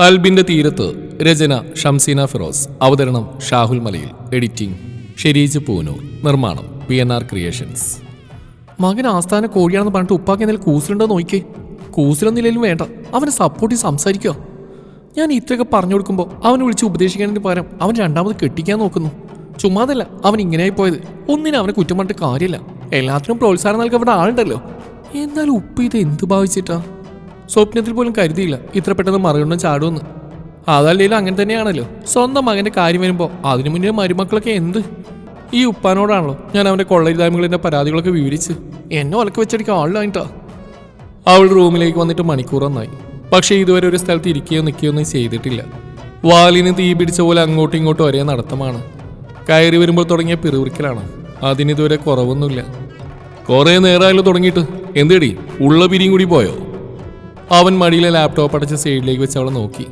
കൽബിന്റെ തീരത്ത് രചന ഷംസീന ഫിറോസ് അവതരണം ഷാഹുൽ മലയിൽ എഡിറ്റിംഗ് ഷെരീജ് പൂനൂർ നിർമ്മാണം പി എൻ ആർ ക്രിയേഷൻസ് മകൻ ആസ്ഥാന കോഴിയാണെന്ന് പറഞ്ഞിട്ട് ഉപ്പാക്ക് എന്തെങ്കിലും കൂസിലുണ്ടോ നോക്കിക്കേ. കൂസിലൊന്നില്ലെങ്കിലും വേണ്ട അവനെ സപ്പോർട്ട് സംസാരിക്കുക. ഞാൻ ഇത്രയൊക്കെ പറഞ്ഞു കൊടുക്കുമ്പോൾ അവനെ വിളിച്ച് ഉപദേശിക്കുന്നതിന് പകരം അവൻ രണ്ടാമത് കെട്ടിക്കാൻ നോക്കുന്നു. ചുമ്മാതല്ല അവൻ ഇങ്ങനെയായി പോയത്. ഒന്നിനും അവനെ കുറ്റം പറഞ്ഞിട്ട് കാര്യമില്ല. എല്ലാത്തിനും പ്രോത്സാഹനം നൽകാൻ അവിടെ ആളുണ്ടല്ലോ. എന്നാലും ഉപ്പ് ഇത് എന്ത് ഭാവിച്ചിട്ടാ? സ്വപ്നത്തിൽ പോലും കരുതിയില്ല. ഇത്ര പെട്ടെന്ന് മറികണ്ണം ചാടുമെന്ന്. അതല്ലേലും അങ്ങനെ തന്നെയാണല്ലോ. സ്വന്തം മകന്റെ കാര്യം വരുമ്പോൾ അതിനു മുന്നേ മരുമക്കളൊക്കെ എന്ത്? ഈ ഉപ്പാനോടാണല്ലോ ഞാൻ അവന്റെ കൊള്ളരുതായ്മകളിന്റെ പരാതികളൊക്കെ വിവരിച്ച് എന്നെ ഒലക്ക് വെച്ചടിക്കാൻ ആളിലായിട്ടാ അവൾ റൂമിലേക്ക് വന്നിട്ട് മണിക്കൂർ ഒന്നായി പക്ഷേ ഇതുവരെ ഒരു സ്ഥലത്ത് ഇരിക്കുകയോ നിൽക്കുകയോ ഒന്നും ചെയ്തിട്ടില്ല. വാലിന് തീ പിടിച്ച പോലെ അങ്ങോട്ടും ഇങ്ങോട്ടും ഒരേ നടത്തമാണ്. കയറി വരുമ്പോൾ തുടങ്ങിയ പിറുവിറിക്കലാണ് അതിനിതുവരെ കുറവൊന്നുമില്ല. കുറേ നേരമായാലും തുടങ്ങിയിട്ട്. എന്തേടി? ഉള്ള പിരിയും കൂടി പോയോ? അവൻ മടിയിലെ ലാപ്ടോപ്പ് അടച്ച സൈഡിലേക്ക് വെച്ച് അവളെ നോക്കി.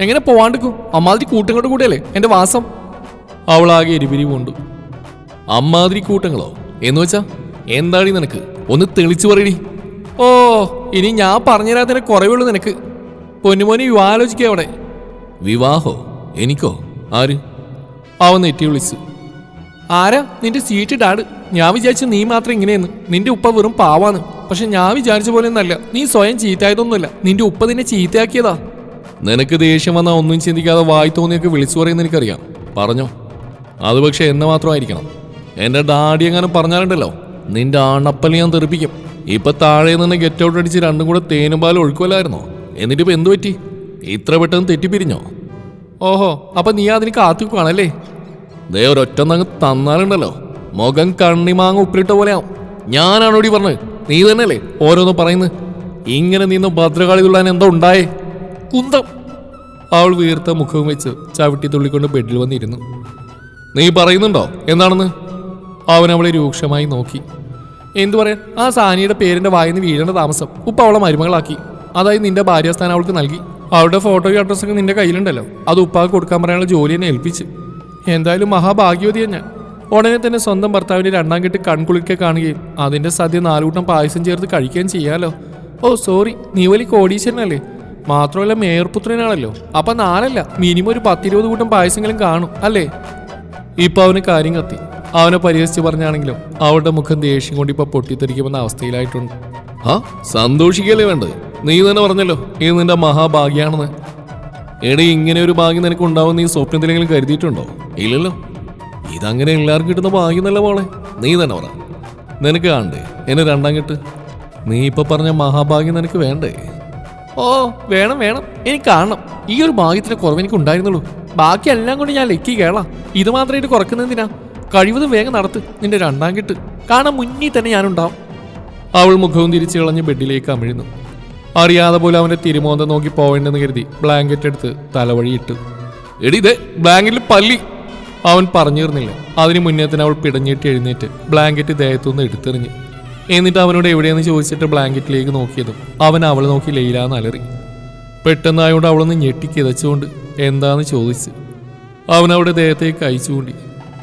എങ്ങനെ പോവാണ്ടിക്കും? അമ്മാതിരി കൂട്ടങ്ങളുടെ കൂടെയല്ലേ? എന്റെ വാസം. അവളാകെ എരിപിരി കൊണ്ടു അമ്മാതിരി കൂട്ടങ്ങളോ? എന്ന് വെച്ചാ എന്താടി നിനക്ക്? ഒന്ന് തെളിച്ചു പറയടി. ഓ ഇനി ഞാൻ പറഞ്ഞുതരാത്തതിനെ കുറവുള്ളൂ നിനക്ക്. പൊന്നുമോനി വിവാഹാലോചിക്കുക അവിടെ. വിവാഹോ? എനിക്കോ? ആര്? അവൻ നെറ്റി വിളിച്ചു. ആരാ? നിന്റെ സീറ്റ് ഡാഡ് ഞാൻ വിചാരിച്ചു നീ മാത്രം ഇങ്ങനെയെന്ന്. നിന്റെ ഉപ്പ വെറും പാവാന്ന് പക്ഷെ ഞാൻ വിചാരിച്ച പോലെ ഒന്നല്ല. നീ സ്വയം ചീത്തയായതൊന്നുമില്ല. നിന്റെ ഉപ്പ നിന്നെ ചീത്തയാക്കിയതാ. നിനക്ക് ദേഷ്യം വന്നാൽ ഒന്നും ചിന്തിക്കാതെ വായി തോന്നിയൊക്കെ വിളിച്ചു പറയുന്ന എനിക്കറിയാം. പറഞ്ഞോ? അത് പക്ഷെ എന്നെ മാത്രമായിരിക്കണം. എന്റെ ഡാഡി എങ്ങനെ പറഞ്ഞാലുണ്ടല്ലോ നിന്റെ ആണപ്പൽ ഞാൻ തെറിപ്പിക്കും. ഇപ്പൊ താഴെ നിന്ന് ഗെറ്റ് ഔട്ട് അടിച്ച് രണ്ടും കൂടെ തേനും പാലും ഒഴുക്കുമല്ലായിരുന്നോ എന്നിട്ട് ഇപ്പൊ എന്തു പറ്റി? ഇത്ര പെട്ടെന്ന് തെറ്റിപ്പിരിഞ്ഞോ? ഓഹോ അപ്പൊ നീ അതിന് കാത്തുക്കുവാണല്ലേ ദേ ഒരൊറ്റന്നങ്ങ് തന്നാലുണ്ടല്ലോ. മുഖം കണ്ണിമാങ്ങ ഉപ്പിലിട്ട പോലെയാവും. ഞാനാണോടി പറഞ്ഞത്? നീ തന്നെയല്ലേ ഓരോന്ന് പറയുന്നത്? ഇങ്ങനെ നിന്ന് ഭദ്രകാളി തുള്ളാൻ എന്തോ ഉണ്ടായേ? കുന്തം. അവൾ വീർത്ത മുഖവും വെച്ച് ചവിട്ടി തുള്ളിക്കൊണ്ട് ബെഡിൽ വന്നിരുന്നു. നീ പറയുന്നുണ്ടോ? എന്താണെന്ന്? അവൻ അവളെ രൂക്ഷമായി നോക്കി. എന്തു പറയാൻ? ആ സാനിയുടെ പേരിന്റെ വായിന്ന് വീഴേണ്ട താമസം ഉപ്പ അവളെ മരുമകളാക്കി. അതായത് നിന്റെ ഭാര്യാസ്ഥാനം അവൾക്ക് നൽകി. അവളുടെ ഫോട്ടോയും അഡ്രസ്സൊക്കെ നിന്റെ കയ്യിലുണ്ടല്ലോ. അത് ഉപ്പാക്ക് കൊടുക്കാൻ പറയാനുള്ള ജോലി എന്നെ ഏൽപ്പിച്ച്. എന്തായാലും മഹാഭാഗ്യവതിയാണ് ഞാൻ. ഉടനെ തന്നെ സ്വന്തം ഭർത്താവിന്റെ രണ്ടാം കെട്ട് കൺകുളിക്കെ കാണുകയും അതിന്റെ സദ്യ നാലുകൂട്ടം പായസം ചേർത്ത് കഴിക്കുകയും ചെയ്യാലോ. ഓ സോറി നീ വലിയ കോടീശ്വരനല്ലേ? മാത്രമല്ല മേയർപുത്രനാണല്ലോ. അപ്പൊ നാലല്ല മിനിമം ഒരു പത്തിരുപത് കൂട്ടം പായസങ്ങളും കാണും അല്ലേ? ഇപ്പൊ അവന് കാര്യം കത്തി. അവനെ പരിഹസിച്ച് പറഞ്ഞാണെങ്കിലും അവളുടെ മുഖം ദേഷ്യം കൊണ്ട് ഇപ്പൊ പൊട്ടിത്തെറിക്കുമെന്ന അവസ്ഥയിലായിട്ടുണ്ട്. ആ സന്തോഷിക്കല്ലേ വേണ്ടത്? നീ തന്നെ പറഞ്ഞല്ലോ ഇത് നിന്റെ മഹാഭാഗ്യാണെന്ന്. എടി ഇങ്ങനെ ഒരു ഭാഗ്യം നിനക്ക് ഉണ്ടാവും നീ സ്വപ്നത്തിലെങ്കിലും കരുതിയിട്ടുണ്ടോ? ഇല്ലല്ലോ. ഇതങ്ങനെ എല്ലാവർക്കും കിട്ടുന്ന ഭാഗ്യം നല്ല മോളെ. നീ തന്നെ പറ. നിനക്ക് കാണണ്ടേ? എന്നെ രണ്ടാം കെട്ട്. നീ ഇപ്പൊ പറഞ്ഞ മഹാഭാഗ്യം നിനക്ക് വേണ്ടേ? ഓ വേണം വേണം. എനിക്ക് കാണണം. ഈ ഒരു ഭാഗ്യത്തിന്റെ കുറവ് എനിക്ക് ഉണ്ടായിരുന്നുള്ളൂ. ബാക്കി എല്ലാം കൊണ്ട് ഞാൻ ലക്കി കേളാം. ഇത് മാത്രമായിട്ട് കുറക്കുന്നതിനാ കഴിവതും വേഗം നടത്ത് നിന്റെ രണ്ടാം കെട്ട്. കാണാൻ മുന്നിൽ തന്നെ ഞാനുണ്ടാവും. അവൾ മുഖവും തിരിച്ചു കളഞ്ഞ് ബെഡിലേക്ക് അമിഴുന്നു. അറിയാതെ പോലെ അവന്റെ തിരുമോന്തം നോക്കി പോവേണ്ടെന്ന് കരുതി ബ്ലാങ്കറ്റ് എടുത്ത് തലവഴി ഇട്ടു. എടി ഇതേ ബ്ലാങ്കറ്റിൽ പല്ലി. അവൻ പറഞ്ഞിരുന്നില്ല. അതിന് മുന്നേ തന്നെ അവൾ പിടഞ്ഞിട്ട് എഴുന്നേറ്റ് ബ്ലാങ്കറ്റ് ദേഹത്തുനിന്ന് എടുത്തെറിഞ്ഞ് എന്നിട്ട് അവനോട് എവിടെയെന്ന് ചോദിച്ചിട്ട് ബ്ലാങ്കറ്റിലേക്ക് നോക്കിയതും അവൻ അവളെ നോക്കി ലൈലാന്ന് അലറി. പെട്ടെന്നായോണ്ട് അവളൊന്ന് ഞെട്ടി കിതച്ചുകൊണ്ട് എന്താന്ന് ചോദിച്ചു. അവൻ അവളുടെ ദേഹത്തേക്ക് കൈ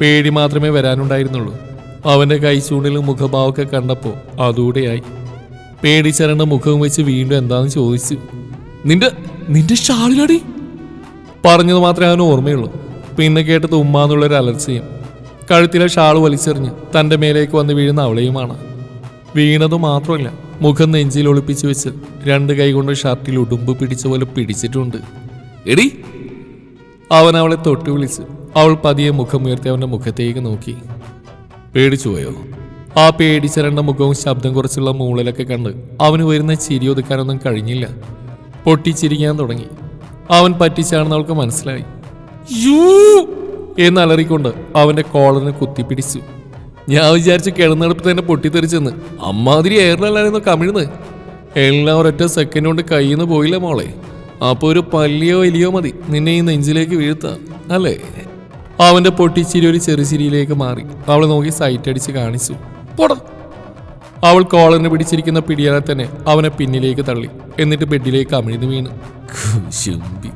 പേടി മാത്രമേ വരാനുണ്ടായിരുന്നുള്ളൂ. അവന്റെ കൈ ചൂണ്ടിലും മുഖഭാവമൊക്കെ കണ്ടപ്പോൾ അതുകൂടെയായി പേടിച്ചരണ്ട മുഖം വെച്ച് വീണ്ടും എന്താന്ന് ചോദിച്ചു. നിന്റെ നിന്റെ ഷാളിലടി? പറഞ്ഞത് മാത്രമേ അവന് ഓർമ്മയുള്ളൂ. പിന്നെ കേട്ടത് ഉമ്മ എന്നുള്ളൊരു അലർച്ചയും. കഴുത്തിലെ ഷാൾ വലിച്ചെറിഞ്ഞ് തന്റെ മേലേക്ക് വന്ന് വീഴുന്ന അവളെയുമാണ്. വീണത് മാത്രമല്ല മുഖം നെഞ്ചിൽ ഒളിപ്പിച്ചു വെച്ച് രണ്ട് കൈകൊണ്ട് ഷർട്ടിൽ ഉടുമ്പ് പിടിച്ച പോലെ പിടിച്ചിട്ടുണ്ട്. എടി! അവൻ അവളെ തൊട്ടു വിളിച്ച് അവൾ പതിയെ മുഖം ഉയർത്തി അവന്റെ മുഖത്തേക്ക് നോക്കി. പേടിച്ചു പോയോ? ആ പേടിച്ചരണ്ട മുഖവും ശബ്ദം കുറച്ചുള്ള മൂളലൊക്കെ കണ്ട് അവന് വരുന്ന ചിരി ഒതുക്കാനൊന്നും കഴിഞ്ഞില്ല. പൊട്ടിച്ചിരിക്കാൻ തുടങ്ങി. അവൻ പറ്റിച്ചാണെന്ന് അവൾക്ക് മനസ്സിലായി. യൂ എന്നലറിക്കൊണ്ട് അവന്റെ കോളറിനെ കുത്തിപ്പിടിച്ചു. ഞാൻ വിചാരിച്ചു കിടന്നെടുപ്പ് തന്നെ പൊട്ടിത്തെറിച്ചെന്ന്. അമ്മാതിരി എയറിലല്ലായിരുന്നു കമിഴ്ന്ന്? എല്ലാം ഒരൊറ്റ സെക്കൻഡ് കൊണ്ട് കയ്യിൽ നിന്ന് പോയില്ല മോളെ? അപ്പൊ ഒരു പല്ലിയോ എലിയോ മതി നിന്നെ ഈ നെഞ്ചിലേക്ക് വീഴ്ത്ത അല്ലേ? അവന്റെ പൊട്ടിച്ചിരി ഒരു ചെറുചിരിയിലേക്ക് മാറി. അവൾ നോക്കി സൈറ്റ് അടിച്ച് കാണിച്ചു. പോട. അവൾ കോളറിന് പിടിച്ചിരിക്കുന്ന പിടിയാലെ തന്നെ അവനെ പിന്നിലേക്ക് തള്ളി. എന്നിട്ട് ബെഡിലേക്ക് അമിഴ്ന്നു വീണ്. കുശുമ്പി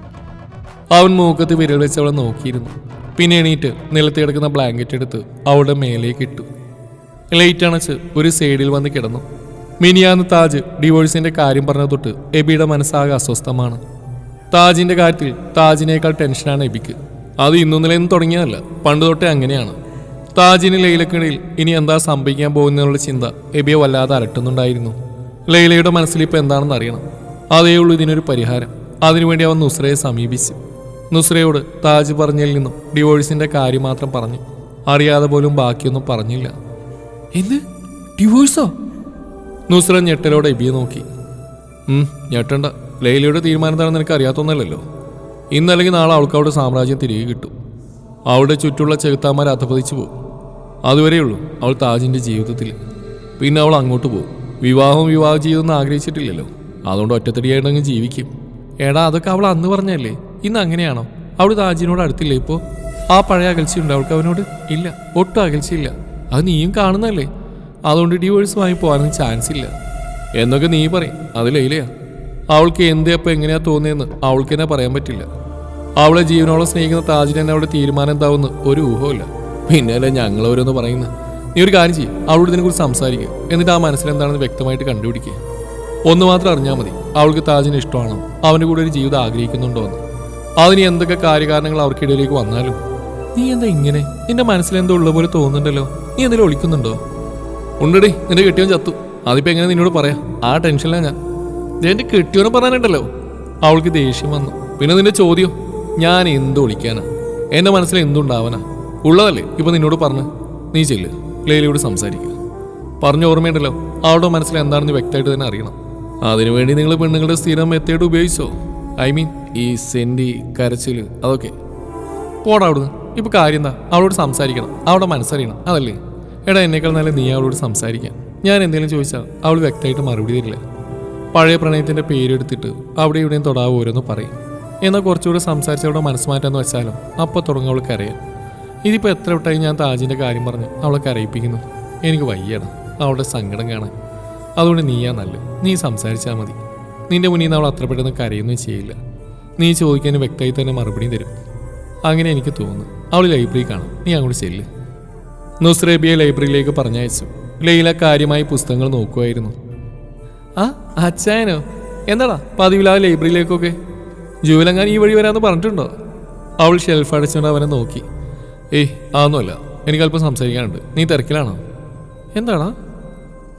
അവൻ മൂക്കത്ത് വിരൽ വെച്ച് അവളെ നോക്കിയിരുന്നു. പിന്നെ എണീറ്റ് നിലത്ത് കിടക്കുന്ന ബ്ലാങ്കറ്റ് എടുത്ത് അവളുടെ മേലേക്ക് ഇട്ടു. ലൈറ്റ് അണച്ച് ഒരു സൈഡിൽ വന്ന് കിടന്നു. മിനിയാന്ന് താജ് ഡിവോഴ്സിന്റെ കാര്യം പറഞ്ഞ തൊട്ട് എബിയുടെ മനസ്സാകെ അസ്വസ്ഥമാണ്. താജിന്റെ കാര്യത്തിൽ താജിനേക്കാൾ ടെൻഷനാണ് എബിക്ക്. അത് ഇന്നു നിലയിൽ തുടങ്ങിയതല്ല പണ്ട് തൊട്ടേ അങ്ങനെയാണ്. താജിന് ലൈലക്കിടയിൽ ഇനി എന്താ സംഭവിക്കാൻ പോകുന്നതിനുള്ള ചിന്ത എബിയെ വല്ലാതെ അലട്ടുന്നുണ്ടായിരുന്നു. ലൈലയുടെ മനസ്സിൽ ഇപ്പോൾ എന്താണെന്ന് അറിയണം. അതേ ഉള്ളൂ ഇതിനൊരു പരിഹാരം. അതിനുവേണ്ടി അവൻ നുസ്രയെ സമീപിച്ചു. നുസ്രയോട് താജ് പറഞ്ഞതിൽ നിന്നും ഡിവോഴ്സിന്റെ കാര്യം മാത്രം പറഞ്ഞു. അറിയാതെ പോലും ബാക്കിയൊന്നും പറഞ്ഞില്ല. എന്ത് ഡിവോഴ്സോ? നുസ്ര ഞെട്ടലോടെ എബിയെ നോക്കി. ഞെട്ടണ്ട. ലൈലയുടെ തീരുമാനം എന്താണെന്ന് നിനക്ക് അറിയാത്തൊന്നല്ലല്ലോ. ഇന്നല്ലെങ്കിൽ നാളെ അവൾക്ക് അവളുടെ സാമ്രാജ്യം തിരികെ കിട്ടും. അവളുടെ ചുറ്റുള്ള ചെകുത്താന്മാർ അധപതിച്ചു പോകും. അതുവരെയുള്ളൂ അവൾ താജിന്റെ ജീവിതത്തിൽ. പിന്നെ അവൾ അങ്ങോട്ട് പോകും. വിവാഹവും വിവാഹ ജീവിതം ആഗ്രഹിച്ചിട്ടില്ലല്ലോ. അതുകൊണ്ട് ഒറ്റത്തടിയായിട്ടങ്ങ് ജീവിക്കും. എടാ അതൊക്കെ അവൾ അന്ന് പറഞ്ഞല്ലേ ഇന്ന് അങ്ങനെയാണോ? അവൾ താജിനോട് അടുത്തില്ലേ ഇപ്പോൾ ആ പഴയ അകൽച്ചയുണ്ട് അവൾക്ക് അവനോട്? ഇല്ല ഒട്ടും അകൽച്ചയില്ല. അത് നീയും കാണുന്നല്ലേ അതുകൊണ്ട് ഡിവോഴ്സ് വാങ്ങി പോകാനൊന്നും ചാൻസ് ഇല്ല. എന്നൊക്കെ നീ പറയും അത് ലൈലയാ. അവൾക്ക് എന്ത് എപ്പോൾ എങ്ങനെയാ തോന്നിയെന്ന് അവൾക്ക് തന്നെ പറയാൻ പറ്റില്ല. അവളെ ജീവനോളം സ്നേഹിക്കുന്ന താജിന് തന്നെ അവളുടെ തീരുമാനം എന്താവുമെന്ന് ഒരു ഊഹമില്ല പിന്നെയല്ലേ ഞങ്ങൾ ഓരോന്ന് പറയുന്നത് നീ ഒരു കാര്യം ചെയ്യും അവളോട് ഇതിനെക്കുറിച്ച് സംസാരിക്കുക എന്നിട്ട് ആ മനസ്സിലെന്താണെന്ന് വ്യക്തമായിട്ട് കണ്ടുപിടിക്കുക ഒന്ന് മാത്രം അറിഞ്ഞാൽ മതി അവൾക്ക് താജിന് ഇഷ്ടമാണോ? അവന്റെ കൂടെ ഒരു ജീവിതം ആഗ്രഹിക്കുന്നുണ്ടോ എന്ന്. അതിന് എന്തൊക്കെ കാര്യകാരണങ്ങൾ അവർക്കിടയിലേക്ക് വന്നാലും? നീ എന്താ ഇങ്ങനെ? നിന്റെ മനസ്സിലെന്തോ ഉള്ള പോലെ തോന്നുന്നുണ്ടല്ലോ. നീ എന്തെങ്കിലും ഒളിക്കുന്നുണ്ടോ? ഉണ്ടടി നിന്റെ കെട്ടിയവൻ ചത്തു. അതിപ്പോ എങ്ങനെ നിന്നോട് പറയാം? ആ ടെൻഷനിലാണ് ഞാൻ. എന്റെ കെട്ടിയവനെ പറയാനുണ്ടല്ലോ അവൾക്ക് ദേഷ്യം വന്നു. പിന്നെ നിന്റെ ചോദ്യം? ഞാൻ എന്ത് ഒളിക്കാനാ? എന്റെ മനസ്സിൽ എന്തുണ്ടാവാനാ? ഉള്ളതല്ലേ? ഇപ്പൊ നിന്നോട് പറഞ്ഞ്. നീ ചെല്ല്. ലൈലയോട് സംസാരിക്കുക പറഞ്ഞ ഓർമ്മയുണ്ടല്ലോ. അവളുടെ മനസ്സിൽ എന്താണെന്ന് വ്യക്തമായിട്ട് തന്നെ അറിയണം. അതിനുവേണ്ടി നിങ്ങൾ പെണ്ണുങ്ങളുടെ സ്ഥിരം മെത്തേഡ് ഉപയോഗിച്ചോ? ഐ മീൻ ഈ സെന്റി കരച്ചിൽ അതൊക്കെ. പോടാ അവിടുന്ന്. ഇപ്പൊ കാര്യം എന്താ? അവളോട് സംസാരിക്കണം. അവളുടെ മനസ്സറിയണം. അതല്ലേ? എടാ എന്നേക്കാൾ നല്ല നീ അവളോട് സംസാരിക്കാൻ. ഞാൻ എന്തെങ്കിലും ചോദിച്ചാൽ അവൾ വ്യക്തമായിട്ട് മറുപടി തരില്ല. പഴയ പ്രണയത്തിന്റെ പേരെടുത്തിട്ട് അവിടെ ഇവിടെയും തൊടാവ് ഓരോന്ന് പറയും. എന്നാൽ കുറച്ചുകൂടെ സംസാരിച്ച് അവളുടെ മനസ്സ് മാറ്റാന്ന് വെച്ചാലും അപ്പോൾ തുടങ്ങും അവൾക്ക് അറിയാം ഇതിപ്പോൾ എത്ര വിട്ടായി ഞാൻ താജിന്റെ കാര്യം പറഞ്ഞ് അവളെ കരയിപ്പിക്കുന്നു എനിക്ക് വയ്യാണ് അവളുടെ സങ്കടം കാണാൻ. അതുകൊണ്ട് നീയാ നല്ല നീ സംസാരിച്ചാൽ മതി. നിന്റെ മുന്നിൽ നിന്ന് അവൾ അത്ര പെട്ടെന്ന് കരയൊന്നും ചെയ്യില്ല. നീ ചോദിക്കാൻ വ്യക്തമായി തന്നെ മറുപടി തരും. അങ്ങനെ എനിക്ക് തോന്നുന്നു. അവൾ ലൈബ്രറി കാണും. നീ അങ്ങോട്ട് ചെല്ല്. നുസ്രേബിയെ ലൈബ്രറിയിലേക്ക് പറഞ്ഞയച്ചു. ലൈല കാര്യമായി പുസ്തകങ്ങൾ നോക്കുമായിരുന്നു ആ അച്ചായനോ എന്താടാ പതിവില്ലാതെ ലൈബ്രറിയിലേക്കൊക്കെ? ജൂലങ്ങാൻ ഈ വഴി വരാമെന്ന് പറഞ്ഞിട്ടുണ്ടോ? അവൾ ഷെൽഫ് അടച്ചുകൊണ്ട് അവനെ നോക്കി. ഏയ് ആന്നുമല്ല എനിക്ക് അല്പം സംസാരിക്കാനുണ്ട്. നീ തിരക്കിലാണോ? എന്താടാ?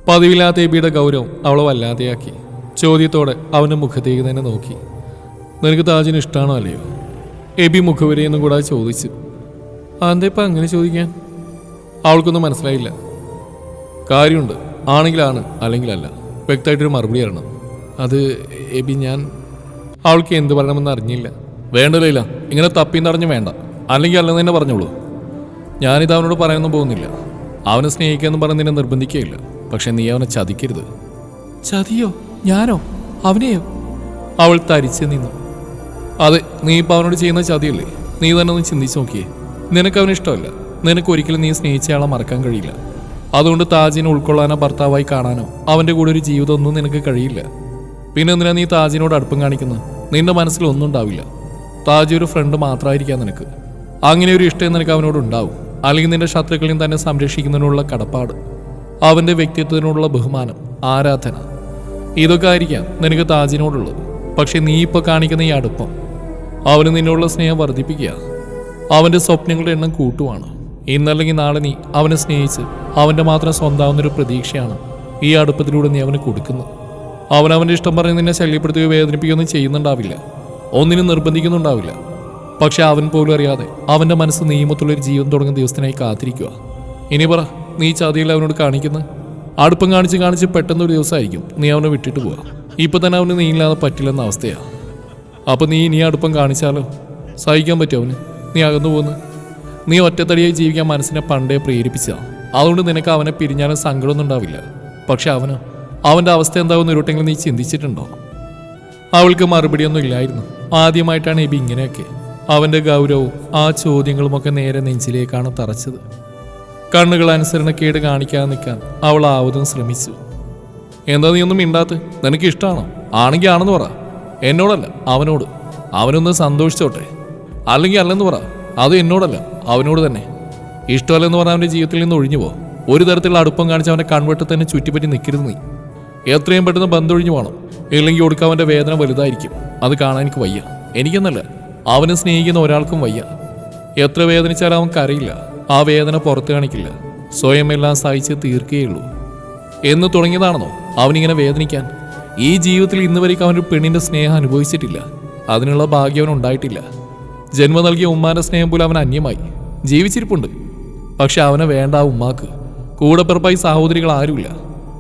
പതിവില്ലാത്ത എബിയുടെ ഗൗരവം അവളെ വല്ലാതെയാക്കി. ചോദ്യത്തോടെ അവന്റെ മുഖത്തേക്ക് തന്നെ നോക്കി. നിനക്ക് താജിന് ഇഷ്ടമാണോ അല്ലയോ? എബി മുഖവരെയെന്നും കൂടാതെ ചോദിച്ചു. അതെന്താ അങ്ങനെ ചോദിക്കാൻ? അവൾക്കൊന്നും മനസ്സിലായില്ല. കാര്യമുണ്ട്. ആണെങ്കിലാണ് അല്ലെങ്കിലല്ല. വ്യക്തമായിട്ടൊരു മറുപടി തരണം. അത് എബി ഞാൻ അവൾക്ക് എന്ത് പറയണമെന്ന് അറിഞ്ഞില്ല. വേണ്ടല്ലോ ഇങ്ങനെ തപ്പി നിറഞ്ഞു വേണ്ട. അല്ലെങ്കിൽ അല്ലെന്ന് തന്നെ പറഞ്ഞോളൂ. ഞാനിത് അവനോട് പറയാനൊന്നും പോകുന്നില്ല. അവനെ സ്നേഹിക്കാമെന്ന് പറഞ്ഞ് നിന്നെ നിർബന്ധിക്കുകയില്ല. പക്ഷെ നീ അവനെ ചതിക്കരുത്. ചതിയോ? ഞാനോ? അവനെയോ? അവൾ തരിച്ചു നിന്നു. അതെ നീ ഇപ്പം അവനോട് ചെയ്യുന്ന ചതിയല്ലേ? നീ തന്നെ ഒന്ന് ചിന്തിച്ച് നോക്കിയേ. നിനക്ക് അവന് ഇഷ്ടമല്ല. നിനക്ക് ഒരിക്കലും നീ സ്നേഹിച്ചയാളെ മറക്കാൻ കഴിയില്ല. അതുകൊണ്ട് താജിനെ ഉൾക്കൊള്ളാനോ ഭർത്താവായി കാണാനോ അവന്റെ കൂടെ ഒരു ജീവിതം ഒന്നും നിനക്ക് കഴിയില്ല. പിന്നെ എന്തിനാ നീ താജിനോട് അടുപ്പം കാണിക്കുന്നത്? നിന്റെ മനസ്സിൽ ഒന്നും ഉണ്ടാവില്ല. താജി ഒരു ഫ്രണ്ട് മാത്രമായിരിക്കാം നിനക്ക്. അങ്ങനെ ഒരു ഇഷ്ടം നിനക്ക് അവനോട് ഉണ്ടാവും. അല്ലെങ്കിൽ നിന്റെ ശത്രുക്കളെയും തന്നെ സംരക്ഷിക്കുന്നതിനുള്ള കടപ്പാട്. അവന്റെ വ്യക്തിത്വത്തിനോടുള്ള ബഹുമാനം ആരാധന. ഇതൊക്കെ ആയിരിക്കാം നിനക്ക് താജിനോടുള്ളത്. പക്ഷെ നീ ഇപ്പോൾ കാണിക്കുന്ന ഈ അടുപ്പം അവന് നിന്നോടുള്ള സ്നേഹം വർദ്ധിപ്പിക്കുക. അവന്റെ സ്വപ്നങ്ങളുടെ എണ്ണം കൂട്ടുവാണ്. ഇന്നല്ലെങ്കിൽ നാളെ നീ അവനെ സ്നേഹിച്ച് അവന്റെ മാത്രം സ്വന്താവുന്നൊരു പ്രതീക്ഷയാണ് ഈ അടുപ്പത്തിലൂടെ നീ അവന് കൊടുക്കുന്നത്. അവൻ അവന്റെ ഇഷ്ടം പറഞ്ഞ് നിന്നെ ശല്യപ്പെടുത്തുകയോ വേദനിപ്പിക്കുകയൊന്നും ചെയ്യുന്നുണ്ടാവില്ല. ഒന്നിനും നിർബന്ധിക്കുന്നുണ്ടാവില്ല. പക്ഷെ അവൻ പോലും അറിയാതെ അവന്റെ മനസ്സ് നിയമത്തുള്ളൊരു ജീവൻ തുടങ്ങുന്ന ദിവസത്തിനായി കാത്തിരിക്കുക. ഇനി പറ നീ ചതിയിൽ അവനോട് കാണിക്കുന്നത്? അടുപ്പം കാണിച്ച് കാണിച്ച് പെട്ടെന്ന് ഒരു ദിവസമായിരിക്കും. നീ അവനെ വിട്ടിട്ട് പോവാ. ഇപ്പൊ തന്നെ അവന് നീ ഇല്ലാതെ പറ്റില്ലെന്ന അവസ്ഥയാ. അപ്പൊ നീ ഇനി അടുപ്പം കാണിച്ചാലോ? സഹിക്കാൻ പറ്റും അവന്? നീ അകന്നു പോന്ന്. നീ ഒറ്റത്തടിയായി ജീവിക്കാൻ മനസ്സിനെ പണ്ടേ പ്രേരിപ്പിച്ചതാ. അതുകൊണ്ട് നിനക്ക് അവനെ പിരിഞ്ഞാലും സങ്കടമൊന്നും ഉണ്ടാവില്ല. പക്ഷെ അവനോ അവന്റെ അവസ്ഥ എന്താവുന്ന ഇരുട്ടെങ്കിലും നീ ചിന്തിച്ചിട്ടുണ്ടോ? അവൾക്ക് മറുപടിയൊന്നും ഇല്ലായിരുന്നു. ആദ്യമായിട്ടാണ് എബി ഇങ്ങനെയൊക്കെ. അവന്റെ ഗൗരവവും ആ ചോദ്യങ്ങളുമൊക്കെ നേരെ നെഞ്ചിലേക്കാണ് തറച്ചത്. കണ്ണുകൾ അനുസരണക്കേട് കാണിക്കാൻ നിൽക്കാൻ അവൾ ആവതും ശ്രമിച്ചു. എന്താ നീ ഒന്നും മിണ്ടാത്ത്? നിനക്ക് ഇഷ്ടമാണോ ആണെങ്കിൽ ആണെന്ന് പറ. എന്നോടല്ല അവനോട്. അവനൊന്ന് സന്തോഷിച്ചോട്ടെ. അല്ലെങ്കിൽ അല്ലെന്ന് പറ. അത് എന്നോടല്ല അവനോട് തന്നെ. ഇഷ്ടമല്ലെന്ന് പറഞ്ഞാൽ അവന്റെ ജീവിതത്തിൽ നിന്ന് ഒഴിഞ്ഞു പോ. ഒരു തരത്തിലുള്ള അടുപ്പം കാണിച്ച് അവന്റെ കൺവെട്ട് തന്നെ ചുറ്റിപ്പറ്റി നിൽക്കരുത് നീ. എത്രയും പെട്ടെന്ന് ബന്ധൊഴിഞ്ഞു പോകണം ഇല്ലെങ്കിൽ ഒടുക്കാൻ അവന്റെ വേദന വലുതായിരിക്കും. അത് കാണാൻ എനിക്ക് വയ്യ. എനിക്കെന്നല്ല അവനെ സ്നേഹിക്കുന്ന ഒരാൾക്കും വയ്യ. എത്ര വേദനിച്ചാലും അവൻ ആ വേദന പുറത്തു കാണിക്കില്ല. സ്വയം എല്ലാം സഹിച്ച് തീർക്കുകയുള്ളൂ എന്ന് തുടങ്ങിയതാണെന്നോ അവനിങ്ങനെ വേദനിക്കാൻ? ഈ ജീവിതത്തിൽ ഇന്ന് അവൻ അവനൊരു പെണ്ണിന്റെ സ്നേഹം അനുഭവിച്ചിട്ടില്ല. അതിനുള്ള ഭാഗ്യം അവനുണ്ടായിട്ടില്ല ജന്മം നൽകിയ ഉമ്മാന്റെ സ്നേഹം പോലും അവൻ അന്യമായി. ജീവിച്ചിരിപ്പുണ്ട്. പക്ഷെ അവനെ വേണ്ട ആ ഉമ്മാക്ക്. കൂടെപ്പിറപ്പായി സഹോദരികൾ ആരുമില്ല.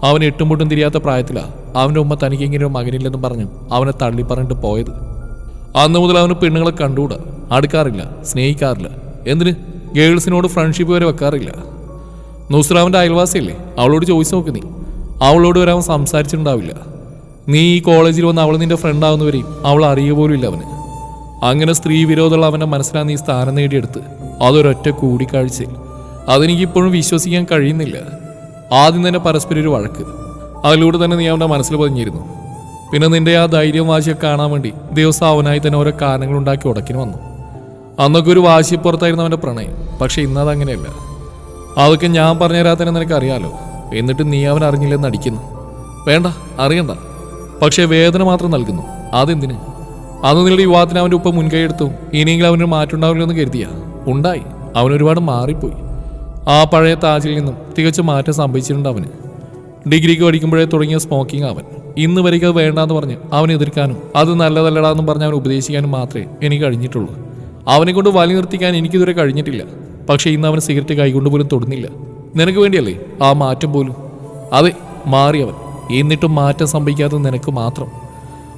അവൻ എട്ടും പൊട്ടും തിരിയാത്ത പ്രായത്തിലാണ് അവന്റെ ഉമ്മ തനിക്ക് ഇങ്ങനെ ഒരു മകനില്ലെന്നും പറഞ്ഞു അവനെ തള്ളി പറഞ്ഞിട്ട് പോയത്. അന്ന് മുതൽ അവന് പെണ്ണുങ്ങളെ കണ്ടുകൂടാ? അടുക്കാറില്ല സ്നേഹിക്കാറില്ല. എന്തിന്? ഗേൾസിനോട് ഫ്രണ്ട്ഷിപ്പ് വരെ വെക്കാറില്ല. നുസ്രാവിന്റെ അയൽവാസിയല്ലേ? അവളോട് ചോദിച്ചു നോക്ക് നീ. അവളോട് വരെ അവൻ സംസാരിച്ചിട്ടുണ്ടാവില്ല. നീ ഈ കോളേജിൽ വന്ന് അവൾ നിന്റെ ഫ്രണ്ട് ആവുന്നവരെയും അവൾ അറിയ പോലും ഇല്ല അവന്. അങ്ങനെ സ്ത്രീ വിരോധമുള്ള അവന്റെ മനസ്സിലാണ് നീ സ്ഥാനം നേടിയെടുത്ത് അതൊരൊറ്റ കൂടിക്കാഴ്ചയിൽ അതെനിക്ക് ഇപ്പോഴും വിശ്വസിക്കാൻ കഴിയുന്നില്ല. ആദ്യം തന്നെ പരസ്പരം ഒരു വഴക്ക്. അതിലൂടെ തന്നെ നീ അവന്റെ മനസ്സിൽ പതിഞ്ഞിരുന്നു. പിന്നെ നിന്റെ ആ ധൈര്യം വാശിയൊക്കെ കാണാൻ വേണ്ടി ദിവസം അവനായി തന്നെ ഓരോ കാരണങ്ങൾ ഉണ്ടാക്കി ഉടക്കിന് വന്നു. അന്നൊക്കെ ഒരു വാശിപ്പുറത്തായിരുന്നു അവന്റെ പ്രണയം. പക്ഷെ ഇന്നത് അങ്ങനെയല്ല. അതൊക്കെ ഞാൻ പറഞ്ഞു നിനക്ക് അറിയാലോ എന്നിട്ട് നീ അവൻ അറിഞ്ഞില്ലെന്ന് അടിക്കുന്നു വേണ്ട അറിയണ്ട. പക്ഷേ വേദന മാത്രം നൽകുന്നു. അതെന്തിന്? അന്ന് നിങ്ങളുടെ യുവാത്തിന് അവന്റെ ഉപ്പ മുൻകൈ എടുത്തു ഇനിയെങ്കിലും അവനൊരു മാറ്റം കരുതിയ. എന്ന് ഉണ്ടായി. അവൻ ഒരുപാട് മാറിപ്പോയി. ആ പഴയ താജിൽ നിന്നും തികച്ചും മാറ്റം സംഭവിച്ചിട്ടുണ്ട് അവന്. ഡിഗ്രിക്ക് പഠിക്കുമ്പോഴേ തുടങ്ങിയ സ്മോക്കിംഗ് അവൻ. ഇന്ന് വരെയ്ക്ക് അത് വേണ്ടാന്ന് പറഞ്ഞ് അവനെ എതിർക്കാനും അത് നല്ലതല്ലടാന്ന് പറഞ്ഞ് അവൻ ഉപദേശിക്കാനും മാത്രമേ എനിക്ക് കഴിഞ്ഞിട്ടുള്ളൂ. അവനെ കൊണ്ട് വലി നിർത്തിക്കാൻ എനിക്കിതുവരെ കഴിഞ്ഞിട്ടില്ല. പക്ഷേ ഇന്ന് അവൻ സിഗരറ്റ് കൈകൊണ്ട് പോലും തൊടുന്നില്ല. നിനക്ക് വേണ്ടിയല്ലേ ആ മാറ്റം പോലും? അതെ മാറിയവൻ എന്നിട്ടും മാറ്റം സംഭവിക്കാത്തത് നിനക്ക് മാത്രം.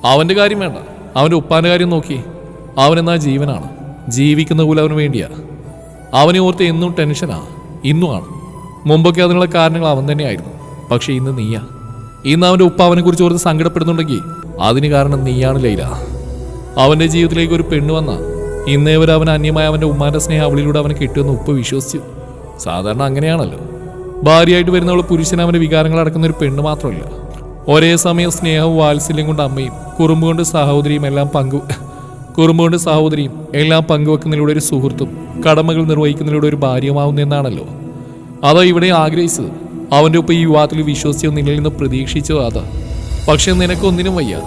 അവന്റെ കാര്യം വേണ്ട. അവന്റെ ഉപ്പാന്റെ കാര്യം നോക്കി. അവനെന്നാ ജീവനാണ്? ജീവിക്കുന്ന പോലെ അവന് വേണ്ടിയാ. അവനെ ഓർത്ത് എന്നും ടെൻഷനാ. ഇന്നുമാണ് മുമ്പൊക്കെ അതിനുള്ള കാരണങ്ങൾ അവൻ തന്നെയായിരുന്നു. പക്ഷേ ഇന്ന് നീയാ. ഇന്ന് അവന്റെ ഉപ്പ അവനെ കുറിച്ച് ഓർത്ത് സങ്കടപ്പെടുന്നുണ്ടെങ്കിൽ അതിന് കാരണം നീയാണ് ലൈല. അവന്റെ ജീവിതത്തിലേക്ക് ഒരു പെണ്ണ് വന്ന ഇന്നേ വരെ അവൻ അന്യമായ അവന്റെ ഉമ്മാന്റെ സ്നേഹം അവളിലൂടെ അവനെ കിട്ടുമെന്ന് ഉപ്പ് വിശ്വസിച്ചു. സാധാരണ അങ്ങനെയാണല്ലോ. ഭാര്യയായിട്ട് വരുന്നവൾ പുരുഷൻ അവന്റെ വികാരങ്ങൾ അടക്കുന്ന ഒരു പെണ്ണ് മാത്രമല്ല. ഒരേ സമയം സ്നേഹവും വാത്സല്യം കൊണ്ട് അമ്മയും കുറുമ്പ് കൊണ്ട് സഹോദരിയും എല്ലാം പങ്കു കുറുമ്പ് കൊണ്ട് സഹോദരിയും എല്ലാം പങ്കുവെക്കുന്നതിലൂടെ ഒരു സുഹൃത്തും കടമകൾ നിർവഹിക്കുന്നതിലൂടെ ഒരു ഭാര്യമാവുന്നെന്നാണല്ലോ അതോ ഇവിടെ ആഗ്രഹിച്ചത്. അവന്റെ ഒപ്പം ഈ യുവാത്തിൽ വിശ്വസിച്ചോ നിന്നിൽ നിന്ന് പ്രതീക്ഷിച്ചോ അതാ. പക്ഷെ നിനക്കൊന്നിനും വയ്യ.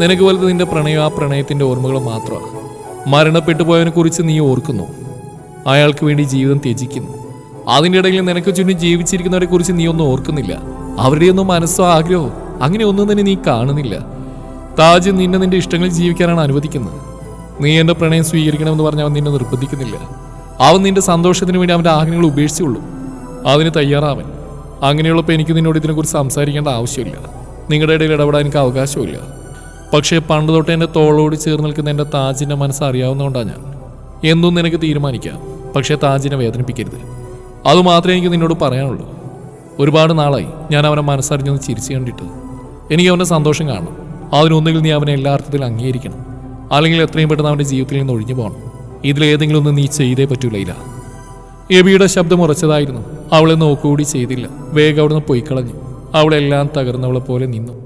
നിനക്ക് വലുത് നിന്റെ പ്രണയം ആ പ്രണയത്തിന്റെ ഓർമ്മകൾ മാത്രമാണ് മരണപ്പെട്ടു പോയവനെ കുറിച്ച് നീ ഓർക്കുന്നു. അയാൾക്ക് വേണ്ടി ജീവിതം ത്യജിക്കുന്നു. അതിന്റെ ഇടയിൽ നിനക്ക് ചുറ്റും ജീവിച്ചിരിക്കുന്നവരെ കുറിച്ച് നീ ഒന്നും ഓർക്കുന്നില്ല. അവരുടെയൊന്നും മനസ്സോ ആഗ്രഹമോ അങ്ങനെ ഒന്നും തന്നെ നീ കാണുന്നില്ല. താജ് നിന്നെ നിന്റെ ഇഷ്ടങ്ങളിൽ ജീവിക്കാനാണ് അനുവദിക്കുന്നത്. നീ എന്റെ പ്രണയം സ്വീകരിക്കണമെന്ന് പറഞ്ഞ് അവൻ നിന്നെ നിർബന്ധിക്കുന്നില്ല. അവൻ നിന്റെ സന്തോഷത്തിന് വേണ്ടി അവന്റെ ആഗ്രഹങ്ങൾ ഉപേക്ഷിച്ചുള്ളൂ അതിന് തയ്യാറാവൻ. അങ്ങനെയുള്ളപ്പോൾ എനിക്ക് നിന്നോട് ഇതിനെക്കുറിച്ച് സംസാരിക്കേണ്ട ആവശ്യമില്ല. നിങ്ങളുടെ ഇടയിൽ ഇടപെടാൻ എനിക്ക് അവകാശമില്ല പക്ഷേ പണ്ട് തൊട്ട് എന്റെ തോളോട് ചേർന്ന് നിൽക്കുന്ന എന്റെ താജിന്റെ മനസ്സ് അറിയാവുന്നതുകൊണ്ടാണ് ഞാൻ. എന്നും നിനക്ക് തീരുമാനിക്കാം പക്ഷേ താജിനെ വേദനിപ്പിക്കരുത്. അതുമാത്രമേ എനിക്ക് നിന്നോട് പറയാനുള്ളൂ. ഒരുപാട് നാളായി ഞാൻ അവനെ മനസ്സറിഞ്ഞൊന്ന് ചിരിച്ചു കണ്ടിട്ട്. എനിക്ക് അവന്റെ സന്തോഷം കാണണം. അതിനൊന്നുകിൽ നീ അവനെ എല്ലാ അർത്ഥത്തിലും അംഗീകരിക്കണം. അല്ലെങ്കിൽ എത്രയും പെട്ടെന്ന് അവന്റെ ജീവിതത്തിൽ നിന്ന് ഒഴിഞ്ഞു പോകണം. ഇതിലേതെങ്കിലും ഒന്ന് നീ ചെയ്തേ പറ്റൂലയില്ല എബിയുടെ ശബ്ദം ഉറച്ചതായിരുന്നു. അവളെ നോക്കുകൂടി ചെയ്തില്ല. വേഗം അവിടെ നിന്ന് പോയിക്കളഞ്ഞു. അവളെല്ലാം തകർന്നവളെ പോലെ നിന്നു.